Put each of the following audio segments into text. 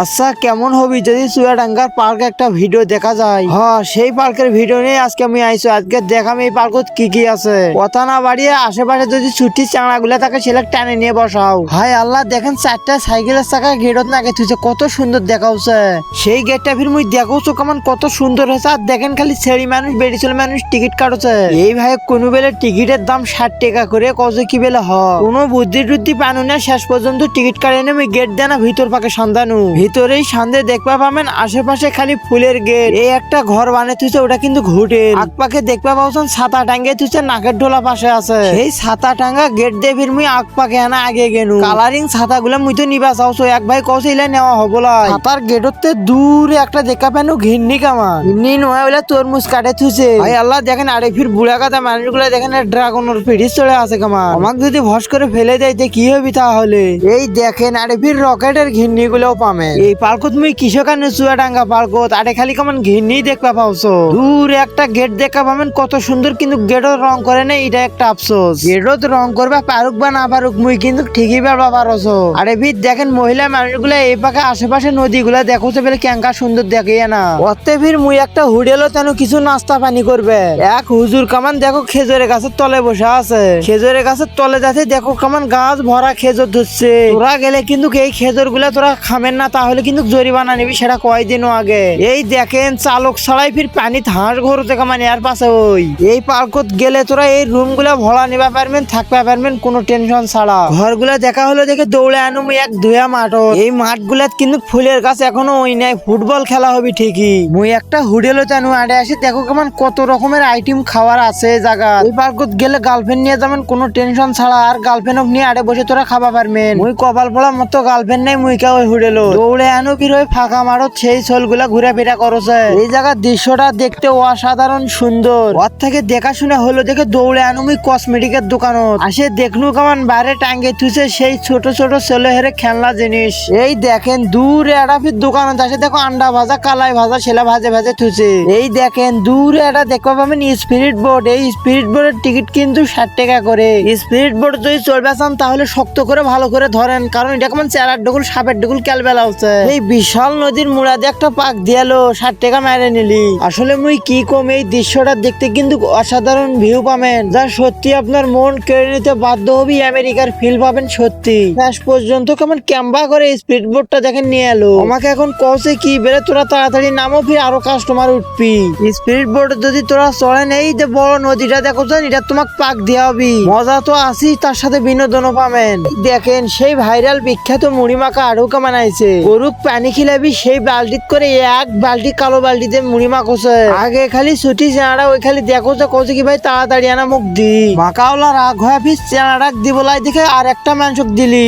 আচ্ছা কেমন হবি? যদি চুয়াডাঙ্গার পার্ক একটা ভিডিও দেখা যায়। হ্যাঁ সেই পার্কের ভিডিও নিয়ে আজকে আমি আইসো। আজকে দেখাম এই পার্কত কি কি আছে। কথা না বাড়িয়ে আশেপাশে যদি ছুটি চাঙা গুলা থাকে সেটা টানে নিয়ে বসাও। হাই আল্লাহ, দেখেন চারটা সাইকেলের চাকা গেটত নাগে থুছে কত সুন্দর দেখাচ্ছে। সেই গেটটা ফির মুই দেখোছো কেমন কত সুন্দর হয়েছে। আর দেখেন খালি ছেড়ি মানুষ বেড়িছিল মানুষ টিকিট কাটছে। এই ভাই কোনো বেলে টিকিটের দাম ষাট টাকা করে কত কি বেলে, হ। কোনো বুদ্ধি টুদ্ধি পানু না, শেষ পর্যন্ত টিকিট কাটে নেমে গেট দেয় না ভিতর পাকে সন্ধানু ভিতরেই সন্ধে দেখবা পাবেন আশেপাশে খালি ফুলের গেট। এই একটা ঘর বানিয়ে তুইছে ওটা কিন্তু ঘুটে আগ পাকে দেখবা পাওছেন ছাতা টাঙ্গে তুইছে নাকের ঢোলা পাশে আছে। এই ছাতা টাঙ্গা গেট দিয়ে ফির মুই আগ পাকে আনা আগে গেনু। কালারিং ছাতা গুলা মুই তো নিবা চাওছো, এক ভাই কৌছে ইলা নেওয়া হবলা ছাতার গেটতে দূরে একটা দেখা পেনু ঘিন্নি কামা ঘিন্নি নয় বলে তরমুজ কাটে থুছে ভাই আল্লাহ দেখেন আরে ফির বুড়া কথা মানুষগুলো দেখেন ড্রাগনের পিঠি চলে আছে কামা আমাকে যদি ভস করে ফেলে দেয় কি হবে তাহলে? এই দেখেন আরে ফির রকেটের ঘিন্নি গুলো পামে। এই পার্কত মুই কিসের কারণে চুয়াডাঙ্গা পার্কত আরে খালি কেমন ঘিন্নি দেখবা পাওছো? দূরে একটা গেট দেখা পাবেন, কত সুন্দর কিন্তু গেটও রং করে না, এটা একটা আফসোস। গেটত রং করবা, পারুক বা না পারুক, মুই কিন্তু ঠিকই পারবা পারছ। আরে ভিত, দেখেন মহিলা মানুষগুলা এই পাকে আশেপাশে নদীগুলা দেখো তো বেলে ক্যাঙ্কা সুন্দর দেখে না। অতে ফির মুই একটা হুডেলো তেন কিছু নাস্তা পানি করবে। এক হুজুর কামান, দেখো খেজুরের গাছের তলে বসে আছে। খেজুরের গাছের তলে যাচ্ছে দেখো কামান গাছ ভরা খেজুর ধরছে। তোরা গেলে কিন্তু এই খেজুরগুলা তোরা খামেন না তাহলে কিন্তু জরিমানা নিবি, সেটা কয়দিনও আগে। এই দেখেন, চালক ছাড়াই ফির পানি হাঁস ঘরতে মানে এর পাশে ওই। এই পার্কত গেলে তোরা এই রুমগুলা ভরা নিবা পারবেন থাকতে পারবেন, কোনো টেনশন ছাড়া। ঘরগুলা দেখা হলো দেখে দৌড়ে আনুম এক ধুয়া মাঠ এই মাঠ গুলাত কিন্তু ফুলের গাছ এখনও ওই নাই, ফুটবল খেলা হবে ঠিকই। মুই একটা হুডেলো জানু আড়ে আসে, দেখো কেমন কত রকমের আইটেম খাবার আছে জায়গা এই পার্কত গেলে গার্লফ্রেন্ড নিয়ে যাবেন, কোনো টেনশন ছাড়া, আর গার্লফ্রেন্ড নিয়ে আড়ে বসে তোরা খাবা পারবেন। মুই কপাল পড়া মতো গার্লফ্রেন্ড নাই, মুই কা ওই হুডেলো দৌড়ে আনো ওই ফাঁকা মারত সেই ছোলগুলা ঘুরে ফিরা করছে। এই জায়গার দৃশ্যটা দেখতে অসাধারণ সুন্দর। ওর থেকে দেখাশোনা হলো দেখে দৌড়ে আনো মুই কসমেটিকের দোকানত। আসে দেখনু কেমন বাইরে টাঙ্গে থুছে সেই ছোট ছোট ছেলে হেরে খেলনা জিনিস। এই দেখেন দূরে একটা ফির দোকানত আসে দেখো আন্ডা ভাজা, কালাই ভাজা ছেলে ভাজে ভাজে থুছে এই দেখেন দূরে একটা দেখতে পাবেন স্পিরিট বোর্ড এই স্পিরিট বোর্ডের টিকিট কিন্তু ষাট টাকা করে। স্পিরিট বোর্ড যদি চলবে চান তাহলে শক্ত করে ভালো করে ধরেন, কারণ এটা কেমন চেরার ডুকুল সাপের ডুকুল ক্যালবেলা হচ্ছে এই বিশাল নদীর মুড়া দিয়ে একটা পাক দিয়ালো, ষাট টাকা মেরে নিলি। আসলে মুই কি কম এই দৃশ্যটা দেখতে কিন্তু অসাধারণ ভিউ পাবেন। যা সত্যি আপনার মন কেড়ে নিতে বাধ্য হবি আমেরিকার ফিল পাবেন সত্যি। শেষ পর্যন্ত কেমন ক্যাম্বা করে স্পিড বোর্ডটা দেখেন নিয়ে এলো। আমাকে এখন কসে কি বেড়ে তোরা তাড়াতাড়ি নামো, ফির আরও কাস্টমার উঠবি। স্পিড বোর্ড যদি তোরা চড়েন এই যে বড় নদীটা দেখো তো, এটা তোমাকে পাক দেওয়া হবি মজা তো আসি তার সাথে বিনোদনও পাবেন। দেখেন, সেই ভাইরাল বিখ্যাত মুড়ি মাখা আরও আইছে গরুক পানি খিলাবি, সেই বালতিত করে এক বালতি কালো বালতিতে মুড়ি মাখছে। আগে খালি ছুটি চেনারা ওই খালি দেখো তো কছে কি, ভাই, তাড়াতাড়ি আনা মুখ দি। মাকাওলা রাগ হয়ে ফিস চেনারাক দিবলাই দেখে আর একটা মাংসক দিলি।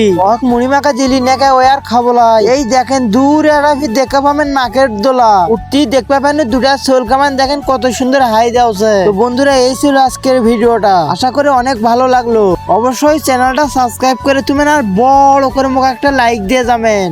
মুড়ি মাখা দিলি নাকি, ওই আর খাব খাবলাই এই দেখেন, দূরে আর দেখা পাবেন নাকের দোলা। উঠতি দেখতে পাবেন দুটা সোল কামান, দেখেন কত সুন্দর হাই দেওছে তো বন্ধুরা, এই ছিল আজকের ভিডিওটা। আশা করি অনেক ভালো লাগল। অবশ্যই চ্যানেলটা সাবস্ক্রাইব করে তুমি আর বড় করে মুখ একটা লাইক দিয়ে যাবেন।